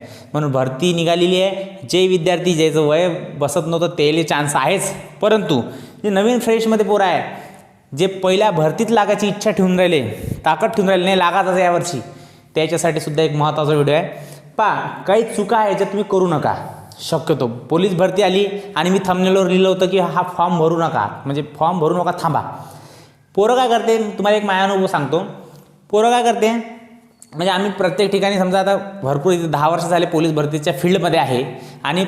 म्हणून भरती निघालेली आहे. जे विद्यार्थी ज्याचं वय बसत नव्हतं त्याले चान्स आहेच. परंतु जे नवीन फ्रेशमध्ये पोरं आहे जे पहिल्या भरतीत लागायची इच्छा ठेवून राहिले ताकद ठेवून राहिले नाही लागायचं यावर्षी त्याच्यासाठी सुद्धा एक महत्त्वाचा व्हिडिओ आहे. पा काही चुका आहे याच्यात तुम्ही करू नका. शक्यतो पोलीस भरती आली आणि मी थंबनेलवर लिहिलं होतं की हा फॉर्म भरू नका. म्हणजे फॉर्म भरू नका थांबा. पोरं काय करते? तुम्हाला एक मायानुभव अनुभव सांगतो. पोरं काय करते? म्हणजे आम्ही प्रत्येक ठिकाणी समजा आता भरपूर इथे दहा वर्ष झाले पोलीस भरतीच्या फील्डमध्ये आहे. आणि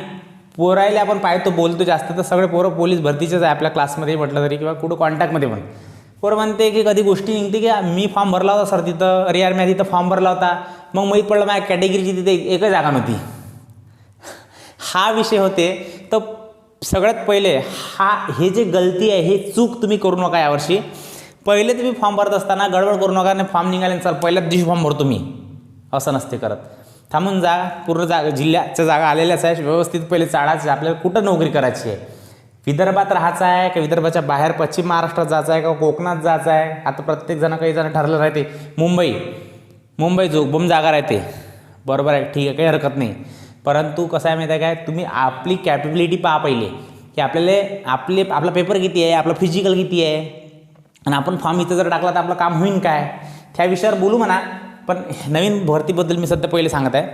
पोरायला आपण पाहतो बोलतो जास्त तर सगळे पोरं पोलीस भरतीचेच आहे आपल्या क्लासमध्ये म्हटलं तरी किंवा कुठं कॉन्टॅक्टमध्ये पण. पोरं म्हणते की कधी गोष्टी निघते की मी फॉर्म भरला होता सर तिथं अरे यार मी तिथं फॉर्म भरला होता. मग माहीत पडलं माझ्या कॅटेगरीची तिथे एकच जागा नव्हती. हा विषय होते. तर सगळ्यात पहिले हा हे जे गलती आहे हे चूक तुम्ही करू नका यावर्षी. पहिले तुम्ही फॉर्म भरत असताना गडबड करू नका नाही फॉर्म निघाले सर पहिल्याच दिवशी फॉर्म भरतो मी. असं नसते करत. थांबून जा पूर्ण जागा जिल्ह्याच्या जागा आलेल्याच आहे व्यवस्थित पहिले चाळायचं आहे. आपल्याला कुठं नोकरी करायची आहे? विदर्भात राहायचं आहे का विदर्भाच्या बाहेर पश्चिम महाराष्ट्रात जायचं आहे का कोकणात जायचं आहे? आता प्रत्येक जण काही जण ठरलं राहते मुंबई. मुंबई जो जागा राहते. बरोबर आहे ठीक आहे काही हरकत नाही. परंतु कसं आहे माहिती आहे काय? तुम्ही आपली कॅपेबिलिटी पहा पहिले. की आपल्याला आपले आपला पेपर किती आहे? आपलं फिजिकल किती आहे? आणि आपण फॉर्म इथं जर टाकला तर आपलं काम होईन काय? त्या विषयावर बोलू म्हणा. पण नवीन भरतीबद्दल मी सध्या पहिले सांगत आहे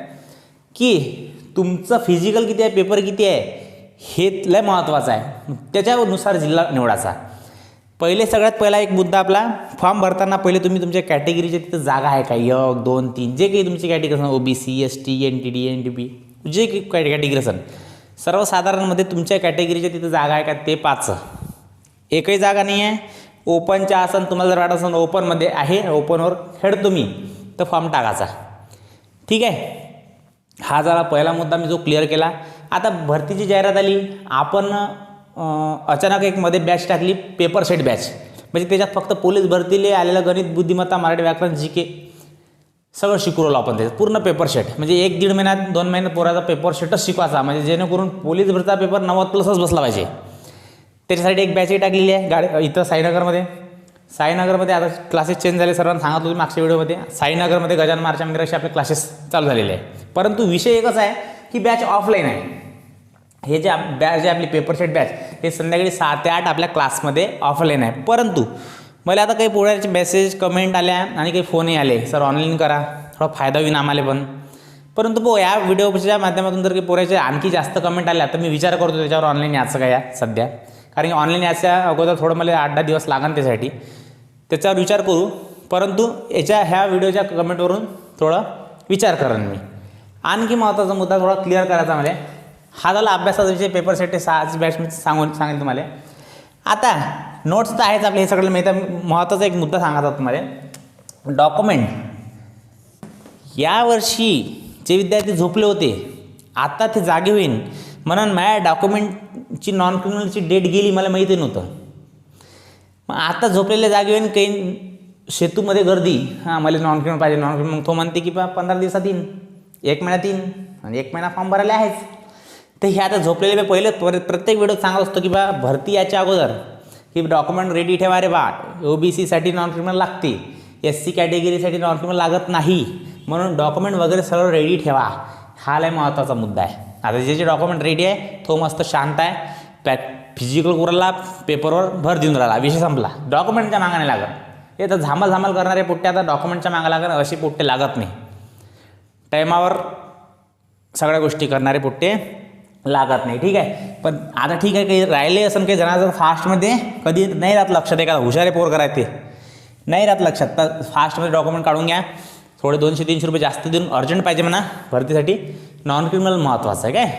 की तुमचं फिजिकल किती आहे पेपर किती आहे हे लय महत्त्वाचं आहे. त्याच्यानुसार जिल्हा निवडायचा. पहिले सगळ्यात पहिला एक मुद्दा आपला फॉर्म भरताना पहिले तुम्ही तुमच्या कॅटेगरीच्या तिथं जागा आहे का? एक दोन तीन जे काही तुमची कॅटेगरी असेल O B C S T N T D N T P जे काही कॅटेगरी असेल सर्वसाधारणमध्ये तुमच्या कॅटेगरीच्या तिथं जागा आहे का? ते पाच एकही जागा नाही आहे ओपनच्या असन तुम्हाला जर वाटत असेल ओपनमध्ये आहे ओपनवर खेळ तुम्ही तर फॉर्म टाकायचा. ठीक आहे? हा जरा पहिला मुद्दा मी जो क्लिअर केला. आता भरतीची जाहिरात आली. आपण अचानक एक मध्ये बॅच टाकली पेपर सेट बॅच म्हणजे त्याच्यात फक्त पोलीस भरतीले आलेलं गणित बुद्धिमत्ता मराठी व्याकरण जी के सगळं शिकवलं आपण त्याचं पूर्ण पेपर सेट म्हणजे एक दीड महिन्यात दोन महिन्यात पोराचा पेपर सेटच शिकवायचा. म्हणजे जेणेकरून पोलीस भरतीचा पेपर नव्वद प्लसच बसला पाहिजे. त्याच्यासाठी एक बॅचही टाकलेली आहे. गाडी इथं साईनगरमध्ये. साईनगरमध्ये आता क्लासेस चेंज झाले सर्वांना सांगत होते मागच्या व्हिडिओमध्ये. साईनगरमध्ये गजान मार्च्या मंदिराशी आपले क्लासेस चालू झालेले आहे. परंतु विषय एकच आहे की बॅच ऑफलाईन आहे. हे जे बॅच जे आपली पेपरशेट बॅच हे संध्याकाळी सहा ते आठ आपल्या क्लासमध्ये ऑफलाईन आहे. परंतु मला आता काही पोळ्याचे मेसेज कमेंट आल्या आणि काही फोनही आले. सर ऑनलाईन करा. थोडा फायदा होईन आम्हाला पण. परंतु बो या व्हिडिओच्या माध्यमातून जर काही पोऱ्याचे आणखी जास्त कमेंट आल्या तर मी विचार करतो त्याच्यावर ऑनलाईन याचं काय या सध्या. कारण की ऑनलाईन याच्या अगोदर थोडं मला आठ दहा दिवस लागन त्यासाठी. त्याच्यावर विचार करू. परंतु याच्या ह्या व्हिडिओच्या कमेंटवरून थोडं विचार करेन मी. आणखी महत्त्वाचा मुद्दा थोडा क्लिअर करायचा मला. हा झाला अभ्यासाचा विषय पेपर सेट सहाच बॅच मी सांगून सांगेन तुम्हाला. आता नोट्स तर आहेच आपले हे सगळं मी तर महत्त्वाचा एक मुद्दा सांगायचा तुम्हाला. डॉक्युमेंट यावर्षी जे विद्यार्थी झोपले होते आता ते जागे होईन. म्हणून माझ्या डॉक्युमेंटची नॉन क्रिमिनलची डेट गेली मला माहिती नव्हतं. मग आता झोपलेल्या जागे काही सेतूमध्ये गर्दी. हां मला नॉन क्रिमिनल पाहिजे नॉन क्रिमिनल मग तो म्हणते की बा पंधरा दिवसात येईन. एक महिन्यात येईन. आणि एक महिना फॉर्म भरायला आहेच. तर हे आता झोपलेले मी पहिले प्रत्येक व्हिडिओ सांगत असतो की बा भरती याच्या अगोदर. की डॉक्युमेंट रेडी ठेवा रे बा. ओ बी सीसाठी नॉन क्रिमिनल लागते. एस सी कॅटेगरीसाठी नॉन क्रिमिनल लागत नाही. म्हणून डॉक्युमेंट वगैरे सर्व रेडी ठेवा. हा लय महत्त्वाचा मुद्दा आहे. आता जे जे डॉक्युमेंट रेडी आहे तो मस्त शांत आहे. पॅ फिजिकल कुराला पेपरवर भर देऊन राहिला विषय संपला. डॉक्युमेंटच्या मागाने लागत. हे तर झामल झामल करणारे पोट्टे आता डॉक्युमेंटच्या मागा लागत असे पोट्टे लागत नाही. टायमावर सगळ्या गोष्टी करणारे पोट्टे लागत नाही ठीक आहे? पण आता ठीक आहे काही राहिले असं काही जणांचं फास्टमध्ये कधी नाही राहत लक्षात एखादा हुशारे पोर करायचे नाही राहत लक्षात तर फास्टमध्ये डॉक्युमेंट काढून घ्या. थोडे दोनशे तीनशे रुपये जास्त देऊन अर्जंट पाहिजे म्हणा भरतीसाठी. नॉन क्रिमिनल महत्त्वाचं आहे काय?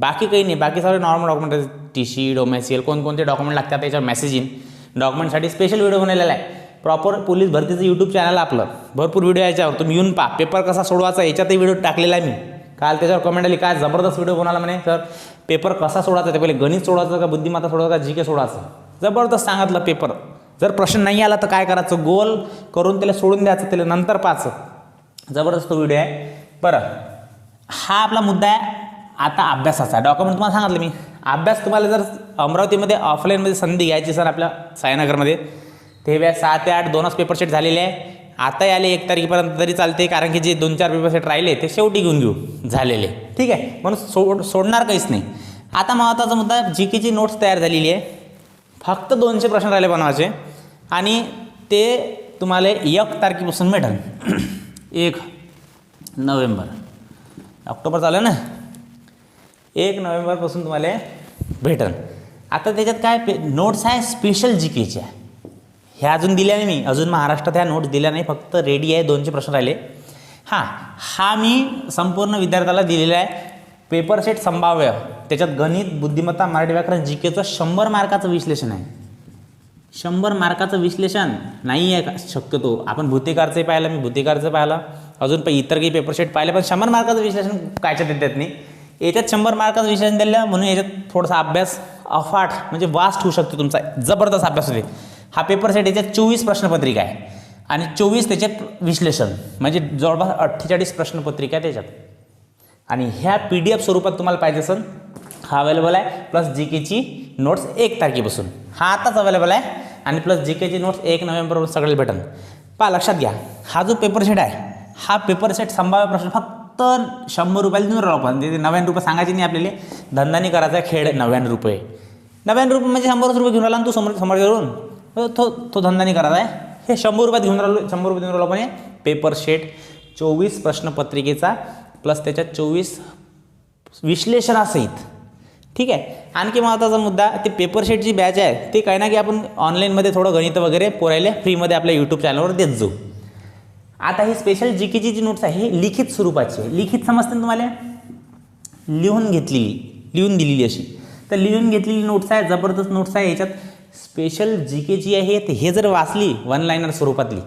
बाकी काही नाही. बाकी सगळे normal document T C domicile कोणकोणते डॉक्युमेंट लागतात त्याच्यावर मेसेज येईन. डॉक्युमेंटसाठी स्पेशल व्हिडिओ बनवलेला आहे. प्रॉपर पोलीस भरतीचं यूट्यूब चॅनल आपलं. भरपूर व्हिडिओ याच्यावर. तुम्ही येऊन पा पेपर कसा सोडवायचा याच्यातही व्हिडिओ टाकलेला आहे मी. काल त्याच्यावर कमेंट आली काय जबरदस्त व्हिडिओ बनवला म्हणे. तर पेपर कसा सोडायचा ते पहिले गणित सोडायचं का बुद्धिमत्ता सोडायचं का जी के सोडायचं जबरदस्त सांगितलं पेपर जर प्रश्न नाही आला तर काय करायचं? गोल करून त्याला सोडून द्यायचं त्याला नंतर पाहायचं. जबरदस्त व्हिडिओ आहे. बरं हा आपला मुद्दा आहे आता अभ्यासाचा. डॉक्युमेंट तुम्हाला सांगितलं मी. अभ्यास तुम्हाला जर अमरावतीमध्ये ऑफलाईनमध्ये संधी घ्यायची सर आपल्या साईनगरमध्ये ते व्या सहा ते आठ दोनच पेपर सेट झालेले आहे. आता आले एक तारखेपर्यंत तरी चालते कारण की जे दोन चार पेपर सेट राहिले ते शेवटी घेऊन घेऊ झालेले. ठीक आहे? म्हणून सोड सोडणार काहीच नाही. आता महत्त्वाचा मुद्दा जी केची नोट्स तयार झालेली आहे. फक्त दोनशे प्रश्न राहिले बनवायचे. आणि ते तुम्हाला एक तारखेपासून मिळेल एक नोव्हेंबर. ऑक्टोबर चालू आहे ना? एक नोव्हेंबरपासून तुम्हाला भेटेल आता त्याच्यात काय पे नोट्स आहे स्पेशल जी केच्या ह्या अजून दिल्या नाही मी. अजून महाराष्ट्रात ह्या नोट्स दिल्या नाही. फक्त रेडी आहे दोनशे प्रश्न राहिले. हां हा मी संपूर्ण विद्यार्थ्याला दिलेला आहे. पेपर सेट संभाव्य. त्याच्यात गणित बुद्धिमत्ता मराठी व्याकरण जी केचं शंभर मार्काचं विश्लेषण आहे. शंभर मार्काचं विश्लेषण नाही आहे का? शक्यतो. आपण भूतिकारचंही पाहिलं मी भूतिकारचं पाहिलं. अजून पण इतर काही पेपर सेट पाहिले पण शंभर मार्काचं विश्लेषण कायच्या देतात नाही याच्यात शंभर मार्काचं विश्लेषण दिलं म्हणून याच्यात थोडासा अभ्यास अफाट म्हणजे वास्ट होऊ शकतो तुमचा. जबरदस्त अभ्यास होते हा पेपर सेट याच्यात चोवीस प्रश्नपत्रिका आहे. आणि चोवीस त्याच्यात विश्लेषण. म्हणजे जवळपास अठ्ठेचाळीस प्रश्नपत्रिका आहे त्याच्यात. आणि ह्या पी डी एफ स्वरूपात तुम्हाला पाहिजे असेल हा अवेलेबल आहे. प्लस जी केची नोट्स एक तारखेपासून. हा आताच अवेलेबल आहे. आणि प्लस जी केची नोट्स एक नोव्हेंबरवर सगळे भेटन पहा लक्षात घ्या. हा जो पेपर सेट आहे हा पेपर सेट संभाव्य प्रश्न फक्त शंभर रुपयाला देऊन राहू आपण ते नव्याण्णव रुपये सांगायचे नाही आपल्याला. धंदा नाही करायचा आहे, खेळ नव्याण्णव रुपये. नव्याण्णव रुपये म्हणजे शंभरच रुपये घेऊन राहिला ना तू समोर समोर घेऊन तो तो धंदा नाही करायचा आहे. हे शंभर रुपयात घेऊन राहिलो शंभर रुपये देऊन राहिलो आपण हे पेपर शेट चोवीस प्रश्नपत्रिकेचा प्लस त्याच्यात चोवीस विश्लेषणासहित. ठीक आहे? आणखी महत्त्वाचा मुद्दा ते पेपरशेटची बॅच आहे. ते काय ना की आपण ऑनलाईनमध्ये थोडं गणित वगैरे पोरायला फ्रीमध्ये आपल्या यूट्यूब चॅनलवर देत जाऊ. आता ही स्पेशल जी केची जी नोट्स आहे ही लिखित स्वरूपाची आहे. लिखित समजते ना तुम्हाला? लिहून घेतलेली लिहून दिलेली अशी. तर लिहून घेतलेली नोट्स आहे जबरदस्त नोट्स आहे. याच्यात स्पेशल जी के जी आहे ते हे जर वाचली वन लाईनर स्वरूपातली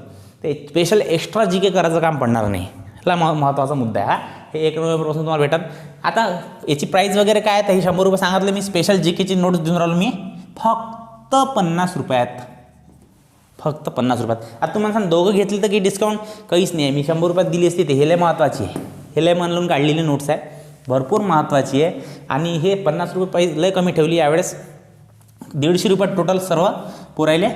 ते स्पेशल एक्स्ट्रा जी के करायचं काम पडणार नाही. ला महत्त्वाचा मुद्दा आहे हा. हे एक नोव्हेंबरपासून तुम्हाला भेटत आता याची प्राईस वगैरे काय आहे? तर हे शंभर रुपये सांगितलं मी. स्पेशल जी केची नोट्स देऊन राहिलो मी. फक्त पन्नास रुपयात. फक्त पन्नास रुपयात. आता तुम्हाला सांग दोघं घेतली तर काही डिस्काउंट काहीच नाही आहे. मी शंभर रुपयात दिली असती ते हे लय महत्त्वाची आहे. हे लय म्हणून काढलेली नोट्स आहे. भरपूर महत्त्वाची आहे. आणि हे पन्नास रुपये पैसे लय कमी ठेवली यावेळेस. दीडशे रुपयात टोटल सर्व पुरायले.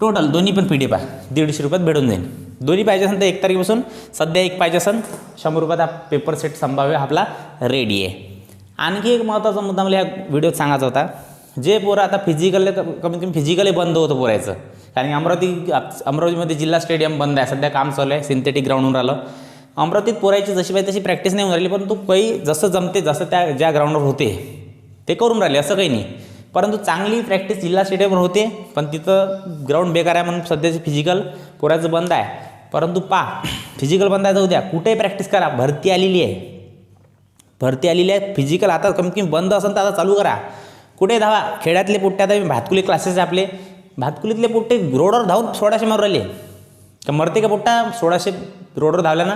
टोटल दोन्ही पण पी डी पा दीडशे रुपयात भेटून जाईल दोन्ही पाहिजे असेल तर एक तारखेपासून सध्या एक पाहिजे असेल शंभर रुपयात हा पेपर सेट संभाव्य आपला रेडी आहे. आणखी एक महत्त्वाचा मुद्दा मला या व्हिडिओत सांगायचा होता जे पोरं आता फिजिकल कमीत कमी फिजिकली बंद होतं पोरायचं. कारण की अमरावती अमरावतीमध्ये जिल्हा स्टेडियम बंद आहे सध्या काम चालू आहे सिंथेटिक ग्राउंडवर आलं अमरावतीत पोरायची जशी पाहिजे तशी प्रॅक्टिस नाही होऊन राहिली परंतु काही जसं जमते जसं त्या ज्या ग्राउंडवर होते ते करून राहिले असं काही नाही. परंतु चांगली प्रॅक्टिस जिल्हा स्टेडियमवर होते पण तिथं ग्राउंड बेकार आहे म्हणून सध्याचे फिजिकल पोराचं बंद आहे. परंतु पा फिजिकल बंद आहे जाऊ द्या. कुठेही प्रॅक्टिस करा. भरती आलेली आहे. भरती आलेली आहे. फिजिकल आता कमीत कमी बंद असेल तर आता चालू करा. कुठे धावा? खेड्यातले पुट्टे आता भातकुली क्लासेस आहे आपले. भातकुलीतले पुट्टे रोडवर धावून सोळाशे मारू राहिले. का मरते का पुट्टा? सोळाशे रोडवर धावल्या ना?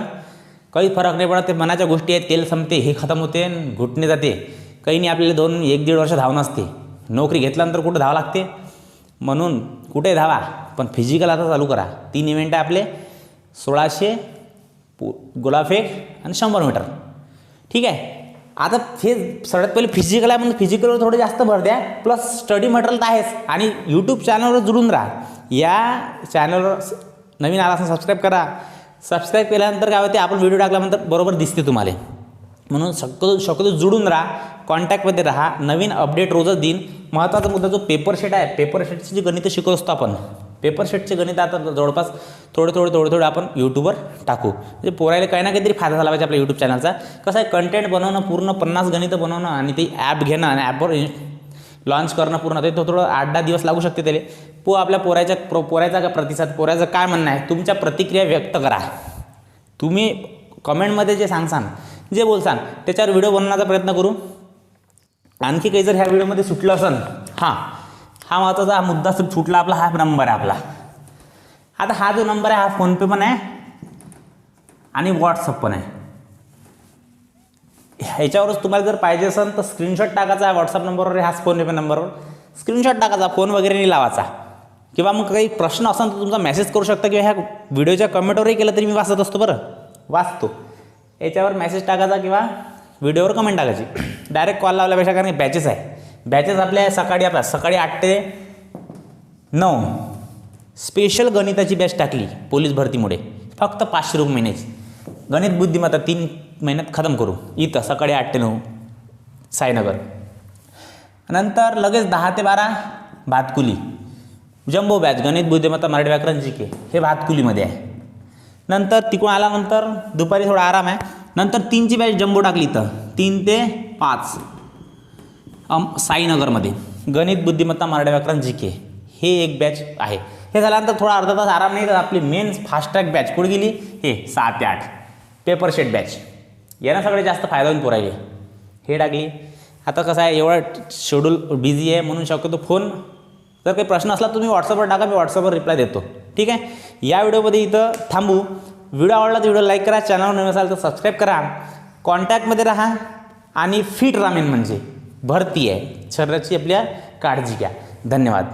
काही फरक नाही पडत. ते मनाच्या गोष्टी आहेत. तेल संपते हे खतम होते आणि घुटणे जाते. काही नाही आपल्याला दोन एक दीड वर्ष धावणं असते. नोकरी घेतल्यानंतर कुठं धावं लागते? म्हणून कुठे धावा? पण फिजिकल आता चालू करा. तीन इव्हेंट आहे आपले. सोळाशे पु गोलाफेक आणि शंभर मीटर. ठीक आहे? आता हे सगळ्यात पहिले फिजिकल आहे म्हणून फिजिकलवर थोडं जास्त भर द्या. प्लस स्टडी मटेरियल तर आहेच. आणि यूट्यूब चॅनलवर जुळून राहा. या चॅनलवर नवीन आला असं सबस्क्राईब करा. सबस्क्राईब केल्यानंतर काय होते? आपण व्हिडिओ टाकल्यानंतर बरोबर दिसते तुम्हाला. म्हणून शक्यतो शक्यतो जुळून राहा. कॉन्टॅक्टमध्ये राहा. नवीन अपडेट रोजच देईन महत्त्वाचा मुद्दा जो पेपर शेट आहे. पेपर शेटची जी गणितं शिकवत असतो आपण पेपर शेटचे गणित आता जवळपास थोडे थोडे थोडे थोडे आपण यूट्यूबवर टाकू. म्हणजे पोरायला काही ना काहीतरी फायदा झाला पाहिजे आपल्या यूट्यूब चॅनलचा कसं आहे कंटेंट बनवणं पूर्ण पन्नास गणितं बनवणं आणि ते ॲप घेणं आणि ॲपवर लॉन्च करणं पूर्ण. ते तो थोडं आठ दहा दिवस लागू शकते त्याला. पो आपल्या पोराच्या प्रो पोरायचा का प्रतिसाद पोरायचं काय म्हणणं आहे तुमच्या प्रतिक्रिया व्यक्त करा. तुम्ही कमेंटमध्ये जे सांगसान जे बोलसान त्याच्यावर व्हिडिओ बनवण्याचा प्रयत्न करू. आणखी काही जर ह्या व्हिडिओमध्ये सुटलं असेल हां. हा महत्त्वाचा हा मुद्दा सुटला आपला हा नंबर आहे आपला. आता हा जो नंबर आहे हा फोनपे पण आहे आणि व्हॉट्सअप पण आहे. ह्याच्यावरच तुम्हाला जर पाहिजे असेल तर स्क्रीनशॉट टाकायचा व्हॉट्सअप नंबरवर हाच फोनपे नंबरवर. स्क्रीनशॉट टाकायचा फोन वगैरे नाही लावायचा. किंवा मग काही प्रश्न असेल तर तुमचा मेसेज करू शकता किंवा ह्या व्हिडिओच्या कमेंटवरही केलं तरी मी वाचत असतो बरं. वाचतो. याच्यावर मेसेज टाकायचा किंवा व्हिडिओवर कमेंट टाकायची. डायरेक्ट कॉल लावल्यापेक्षा कारण बॅचेस आहे. बॅचेस आपल्या सकाळी आपल्या सकाळी आठ ते नऊ. स्पेशल गणिताची बॅच टाकली पोलीस भरतीमुळे. फक्त पाचशे रुपये महिन्याची गणित बुद्धिमत्ता तीन महिन्यात खतम करू. इथं सकाळी आठ ते नऊ. साईनगर. नंतर लगेच दहा ते बारा भातकुली. जम्बो बॅच गणित बुद्धिमत्ता मराठी व्याकरण जी के हे भातकुलीमध्ये आहे. नंतर तिकडून आल्यानंतर दुपारी थोडा आराम आहे. नंतर तीनची बॅच जम्बो टाकली इथं. तीन ते पाच. साईनगरमध्ये. गणित बुद्धिमत्ता मराठी व्याकरण जी के हे एक बॅच आहे. हे झाल्यानंतर थोडा अर्धा तास आराम नाही तर आपली मेन फास्ट्रॅक बॅच कुठे गेली? हे सहा ते आठ. पेपर शेट बॅच यांना सगळे जास्त फायदा होऊन पुरायले हे टाकली. आता कसं आहे एवढं शेड्यूल बिझी आहे म्हणून शक्यतो फोन जर काही प्रश्न असला तुम्ही व्हॉट्सअपवर टाका मी व्हॉट्सअपवर रिप्लाय देतो. ठीक आहे? या व्हिडिओमध्ये इथं थांबू. व्हिडिओ आवडला तर व्हिडिओ लाईक करा. चॅनलवर नवीन असाल तर सबस्क्राईब करा. कॉन्टॅक्टमध्ये राहा. आणि फिट राहा मेन म्हणजे. भरती आहे शरीराची आपल्या काळजी घ्या. धन्यवाद.